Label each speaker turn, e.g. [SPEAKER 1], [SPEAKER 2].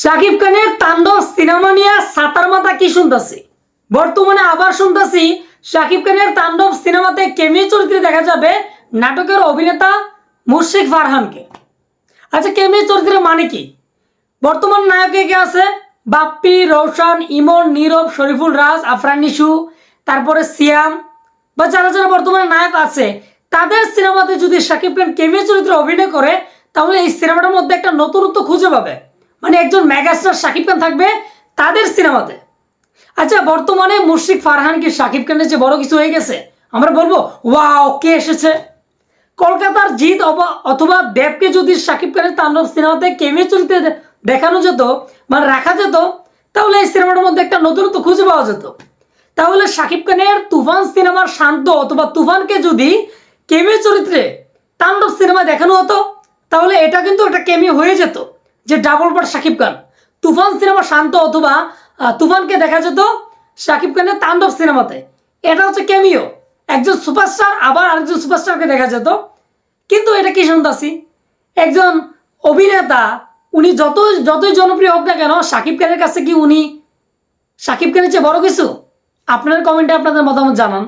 [SPEAKER 1] শাকিব খানের তাণ্ডব সিনেমা নিয়ে সাতার মাথা কি শুনতেছি? বর্তমানে আবার শুনতেছি শাকিব খানের তাণ্ডব সিনেমাতে কেমিও চরিত্রে দেখা যাবে নাটকের অভিনেতা মুর্শিক ফারহানকে। আচ্ছা কেমিও চরিত্রের মানে কি? বর্তমান নায়কে কে আছে? বাপ্পি রৌশন ইমন, নীরব, শরীফুল রাজ, আফরান নিশু, তারপরে সিয়াম বা যারা যারা বর্তমানে নায়ক আছে, তাদের সিনেমাতে যদি শাকিব খান কেমিও চরিত্রে অভিনয় করে, তাহলে এই সিনেমাটার মধ্যে একটা নতুনত্ব খুঁজে পাবে। মানে একজন মেগাস্টার শাকিব খান থাকবে তাদের সিনেমাতে। আচ্ছা বর্তমানে মুর্শিক ফারহান কি শাকিব খানের যে বড় কিছু হয়ে গেছে? আমরা বলব ওয়াও কে এসেছে? কলকাতার অব- অথবা দেবকে যদি শাকিব খানের তাণ্ডব সিনেমাতে কেমে দে- দেখানো যেত মানে রাখা যেত, তাহলে এই সিনেমাটার মধ্যে একটা নতুনত্ব খুঁজে পাওয়া যেত। তাহলে শাকিব খানের তুফান সিনেমার শান্ত অথবা তুফানকে যদি কেমে চরিত্রে তাণ্ডব সিনেমা দেখানো হতো, তাহলে এটা কিন্তু একটা কেমি হয়ে যেত। যে double part Shakib Khan Toofan cinema Shanto অথবা তুফানকে দেখা যেত শাকিব খানের তাণ্ডব সিনেমাতে। এটা হচ্ছে কেমিও একজন সুপারস্টার আবার আরেকজন সুপারস্টারকে দেখা যেত। কিন্তু এটা কি শুনতাছি? একজন অভিনেতা, উনি যত যতই জনপ্রিয় হোক না কেন শাকিব খানের কাছে কি উনি শাকিব খানের চেয়ে বড় কিছু? আপনার কমেন্টে আপনাদের মতামত জানান।